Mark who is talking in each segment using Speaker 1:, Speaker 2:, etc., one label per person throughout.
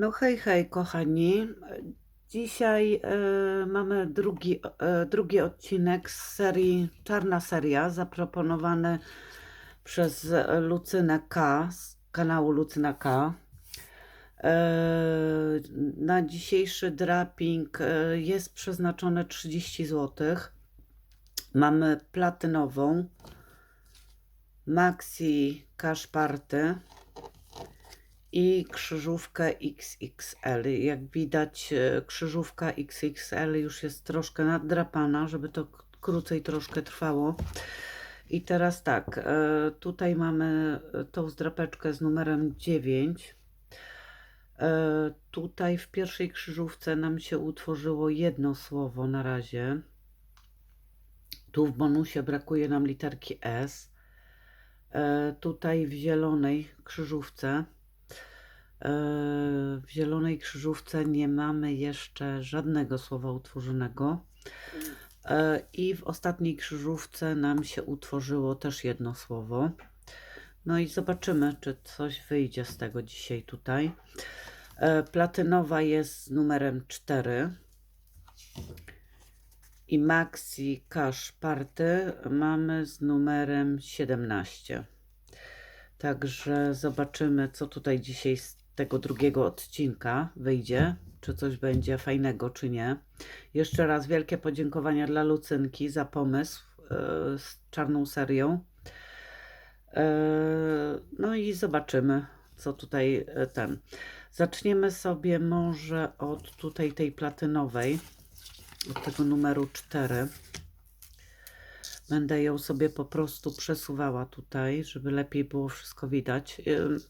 Speaker 1: No hej, hej, kochani. Dzisiaj e, mamy drugi, e, drugi odcinek z serii Czarna Seria, zaproponowany przez Lucynę K, z kanału Lucyna K. E, na dzisiejszy draping jest przeznaczone 30 zł. Mamy platynową Maxi Cash Party i krzyżówkę XXL. Jak widać, e, krzyżówka XXL już jest troszkę naddrapana, żeby to krócej troszkę trwało. I teraz tak, e, tutaj mamy e, tą zdrapeczkę z numerem 9. E, Tutaj w pierwszej krzyżówce nam się utworzyło jedno słowo na razie. Tu w bonusie brakuje nam literki S. Tutaj w zielonej krzyżówce w zielonej krzyżówce nie mamy jeszcze żadnego słowa utworzonego. E, I w ostatniej krzyżówce nam się utworzyło też jedno słowo. No i zobaczymy, czy coś wyjdzie z tego dzisiaj tutaj. E, Platynowa jest numerem 4. I Maxi Cash Party mamy z numerem 17. Także zobaczymy, co tutaj dzisiaj z tego drugiego odcinka wyjdzie. Czy coś będzie fajnego, czy nie. Jeszcze raz wielkie podziękowania dla Lucynki za pomysł e, z czarną serią. E, no i zobaczymy, co tutaj e, ten. Zaczniemy sobie może od tutaj tej platynowej, od tego numeru 4. Będę ją sobie po prostu przesuwała tutaj, żeby lepiej było wszystko widać.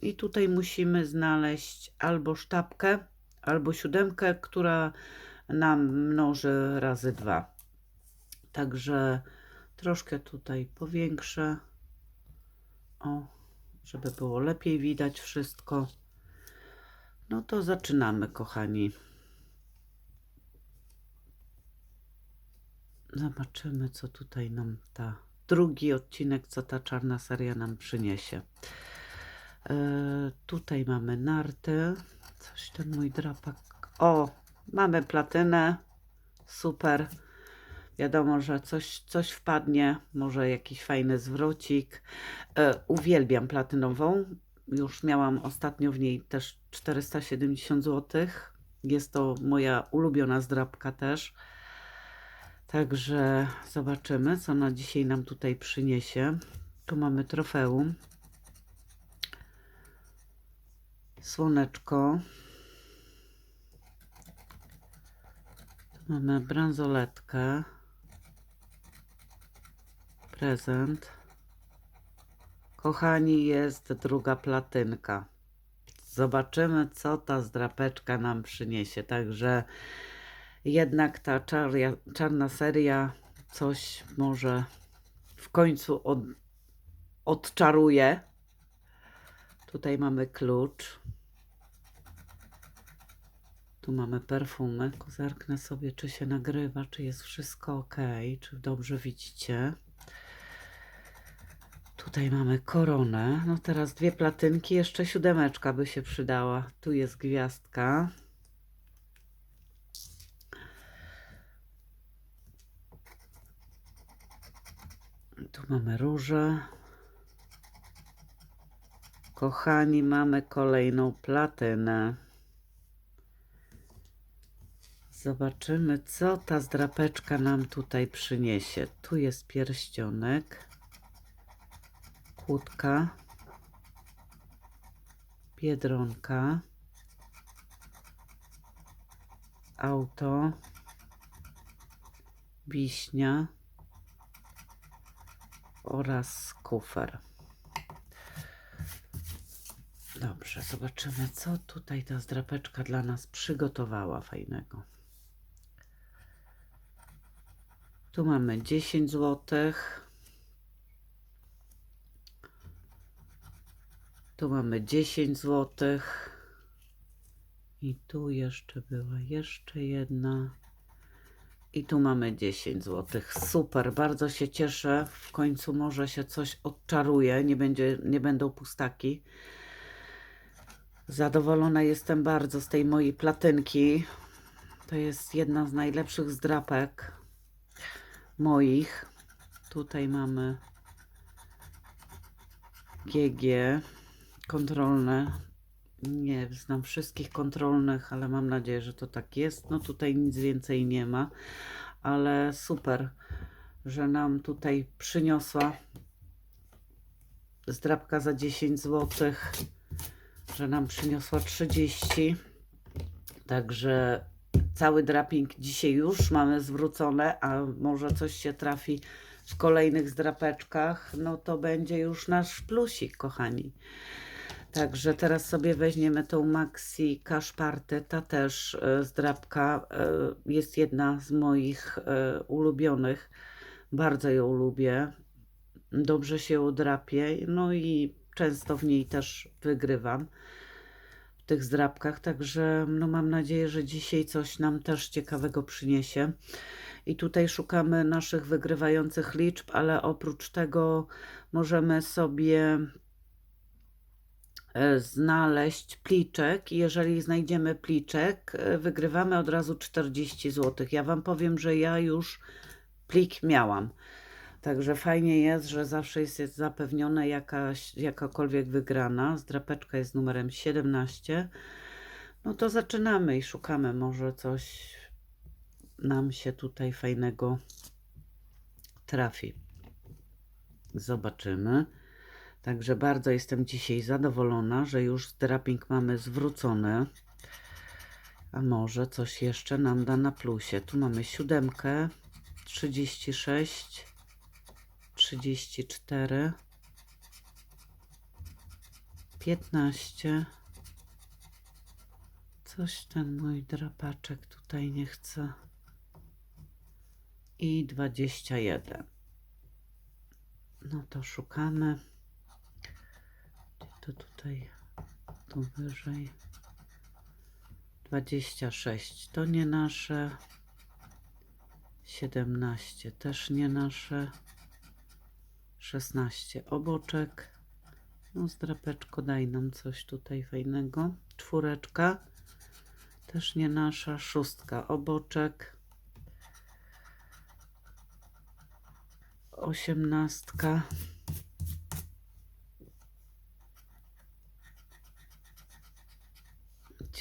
Speaker 1: I tutaj musimy znaleźć albo sztabkę, albo siódemkę, która nam mnoży razy dwa. Także troszkę tutaj powiększę. O, żeby było lepiej widać wszystko. No to zaczynamy, kochani. Zobaczymy, co tutaj nam ta drugi odcinek, co ta czarna seria nam przyniesie. E, tutaj mamy narty. Coś ten mój drapak. O, mamy platynę. Super. Wiadomo, że coś, coś wpadnie, może jakiś fajny zwrocik. E, uwielbiam platynową. Już miałam ostatnio w niej też 470 zł. Jest to moja ulubiona zdrabka też. Także zobaczymy, co na dzisiaj nam tutaj przyniesie. Tu mamy trofeum. Słoneczko. Tu mamy bransoletkę. Prezent. Kochani, jest druga platynka. Zobaczymy, co ta zdrapeczka nam przyniesie. Także jednak ta czarna seria coś może w końcu od, odczaruje. Tutaj mamy klucz. Tu mamy perfumy. Zerknę sobie, czy się nagrywa, czy jest wszystko ok, czy dobrze widzicie. Tutaj mamy koronę. No teraz dwie platynki, jeszcze siódemeczka by się przydała. Tu jest gwiazdka. Tu mamy róże. Kochani, mamy kolejną platynę. Zobaczymy, co ta zdrapeczka nam tutaj przyniesie. Tu jest pierścionek, kłódka, biedronka, auto, wiśnia oraz kufer. Dobrze, zobaczymy, co tutaj ta zdrapeczka dla nas przygotowała fajnego. Tu mamy 10 zł. Tu mamy 10 zł. I tu jeszcze była jeszcze jedna. I tu mamy 10 zł. Super, bardzo się cieszę. W końcu może się coś odczaruje, nie, będzie, nie będą pustaki. Zadowolona jestem bardzo z tej mojej platynki. To jest jedna z najlepszych zdrapek moich. Tutaj mamy GG kontrolne. Nie znam wszystkich kontrolnych, ale mam nadzieję, że to tak jest. No tutaj nic więcej nie ma, ale super, że nam tutaj przyniosła zdrapka za 10 zł, że nam przyniosła 30. Także cały draping dzisiaj już mamy zwrócone, a może coś się trafi w kolejnych zdrapeczkach, no to będzie już nasz plusik, kochani. Także teraz sobie weźmiemy tą Maxi Kaszpartę, ta też e, zdrapka e, jest jedna z moich e, ulubionych. Bardzo ją lubię. Dobrze się udrapie, no i często w niej też wygrywam w tych zdrapkach, także no mam nadzieję, że dzisiaj coś nam też ciekawego przyniesie. I tutaj szukamy naszych wygrywających liczb, ale oprócz tego możemy sobie znaleźć pliczek jeżeli znajdziemy pliczek, e, wygrywamy od razu 40 zł. Ja Wam powiem, że ja już plik miałam. Także fajnie jest, że zawsze jest, jest zapewniona jakaś, jakakolwiek wygrana. Zdrapeczka jest numerem 17. No to zaczynamy i szukamy. Może coś nam się tutaj fajnego trafi. Zobaczymy. Także bardzo jestem dzisiaj zadowolona, że już draping mamy zwrócony. A może coś jeszcze nam da na plusie. Tu mamy siódemkę, 36, 34, 15. Coś ten mój drapaczek tutaj nie chce. I 21. No to szukamy. To tutaj? Tu wyżej. 26. To nie nasze. 17. Też nie nasze. 16 oboczek. No zdrapeczko, daj nam coś tutaj fajnego. Czwóreczka. Też nie nasza. Szóstka oboczek. Osiemnastka.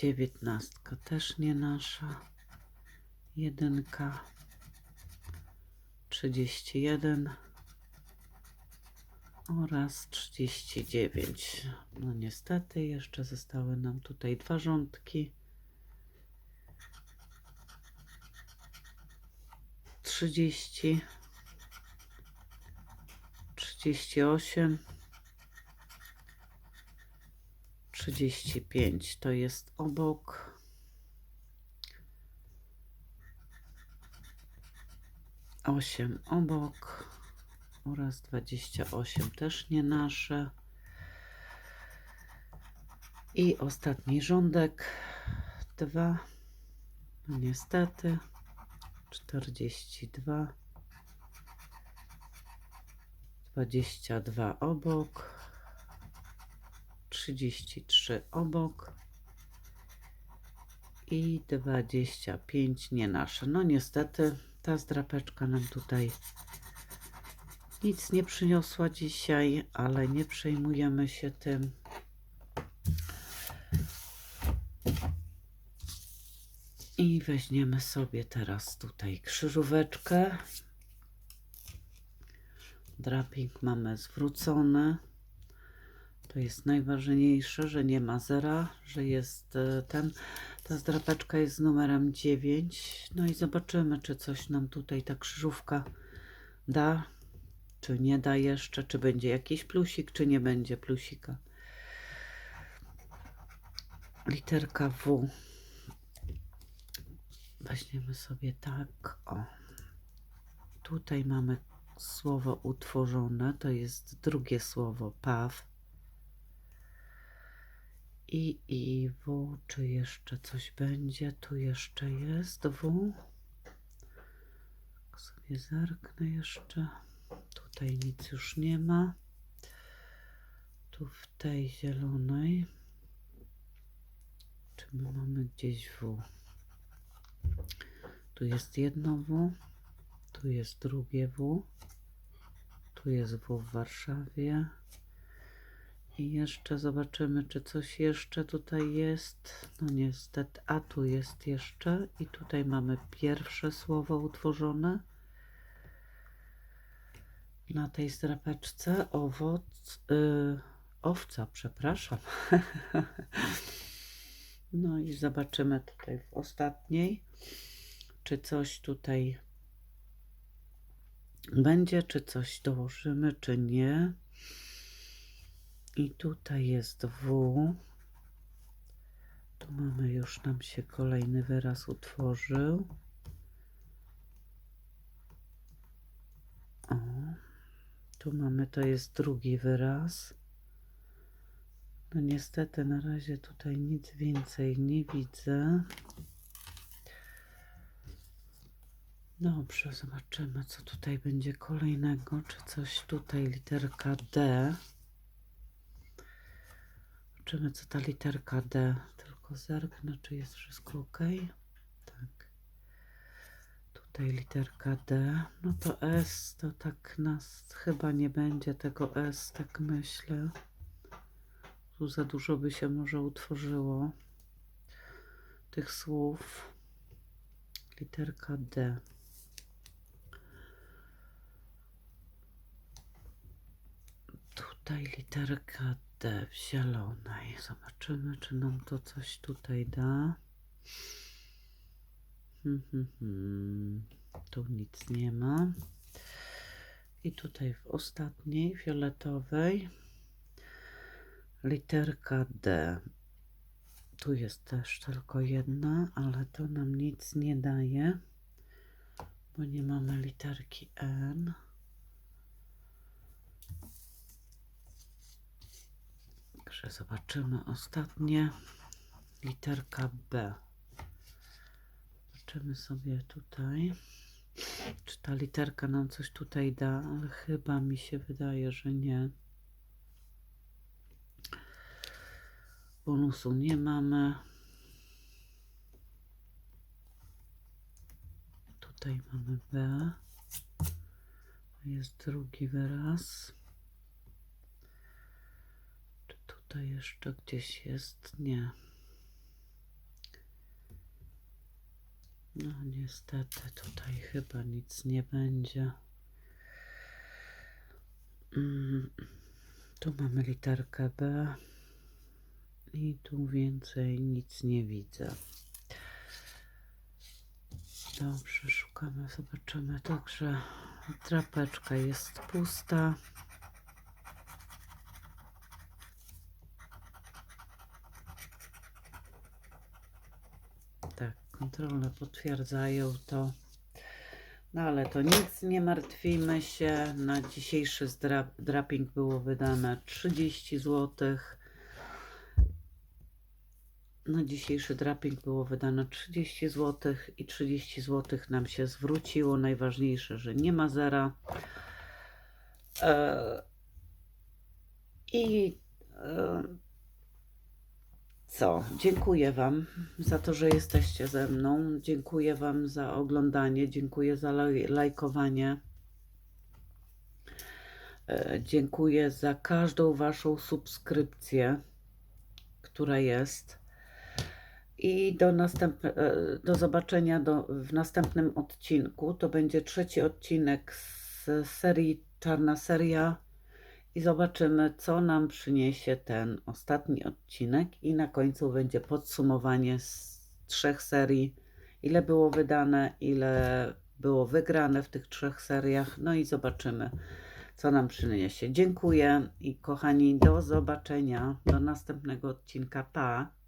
Speaker 1: Dziewiętnastka też nie nasza. Jedynka. Trzydzieści jeden oraz 39. No niestety jeszcze zostały nam tutaj dwa rządki. 30 38 35 to jest obok. Osiem obok. Oraz 28 też nie nasze. I ostatni rządek, dwa, no niestety, 42, 22 obok, 33 obok i 25 nie nasze. No niestety ta zdrapeczka nam tutaj nic nie przyniosła dzisiaj, ale nie przejmujemy się tym. I weźmiemy sobie teraz tutaj krzyżóweczkę. Draping mamy zwrócony. To jest najważniejsze, że nie ma zera, że jest e, ten. Ta zdrapeczka jest z numerem 9. No i zobaczymy, czy coś nam tutaj ta krzyżówka da czy nie da jeszcze, czy będzie jakiś plusik, czy nie będzie plusika. Literka W. Weźmiemy sobie tak, o. Tutaj mamy słowo utworzone, to jest drugie słowo paw. I, i, W, czy jeszcze coś będzie? Tu jeszcze jest W. Sobie zerknę jeszcze. Tutaj nic już nie ma. Tu w tej zielonej. Czy my mamy gdzieś W? Tu jest jedno W, tu jest drugie W, tu jest W w Warszawie. I jeszcze zobaczymy, czy coś jeszcze tutaj jest. No niestety, a tu jest jeszcze. I tutaj mamy pierwsze słowo utworzone. Na tej zdrapeczce owoc, y, owca, przepraszam. no i zobaczymy tutaj w ostatniej, czy coś tutaj będzie, czy coś dołożymy, czy nie. I tutaj jest W. Tu mamy już nam się kolejny wyraz utworzył. O, tu mamy, to jest drugi wyraz. No niestety na razie tutaj nic więcej nie widzę. Dobrze, zobaczymy co tutaj będzie kolejnego. Czy coś tutaj literka D. Zobaczymy, co ta literka D. Tylko zerknę, czy jest wszystko ok. Tak. Tutaj literka D. No to S to tak nas chyba nie będzie tego S, tak myślę. Tu za dużo by się może utworzyło tych słów. Literka D. Tutaj literka D w zielonej. Zobaczymy, czy nam to coś tutaj da. Hmm, hmm, hmm. Tu nic nie ma. I tutaj w ostatniej, fioletowej, literka D. Tu jest też tylko jedna, ale to nam nic nie daje, bo nie mamy literki N. Także zobaczymy ostatnie. Literka B. Zobaczymy sobie tutaj, czy ta literka nam coś tutaj da, ale chyba mi się wydaje, że nie. Bonusu nie mamy. Tutaj mamy B. To jest drugi wyraz. Tutaj jeszcze gdzieś jest? Nie. No niestety tutaj chyba nic nie będzie. Mm, Tu mamy literkę B i tu więcej nic nie widzę. Dobrze, szukamy, zobaczymy. Także drapeczka jest pusta. Kontrole potwierdzają to. No ale to nic, nie martwimy się. Na dzisiejszy zdra- draping było wydane 30 zł. Na dzisiejszy draping było wydane 30 zł i 30 zł nam się zwróciło. Najważniejsze, że nie ma zera. E, I e, co? Dziękuję Wam za to, że jesteście ze mną. Dziękuję Wam za oglądanie. Dziękuję za laj lajkowanie. E, Dziękuję za każdą Waszą subskrypcję, która jest. I do, następ, e, do zobaczenia do, w następnym odcinku. To będzie trzeci odcinek z serii Czarna Seria. I zobaczymy, co nam przyniesie ten ostatni odcinek. I na końcu będzie podsumowanie z trzech serii. Ile było wydane, ile było wygrane w tych trzech seriach. No i zobaczymy, co nam przyniesie. Dziękuję i kochani, do zobaczenia. Do następnego odcinka. Pa!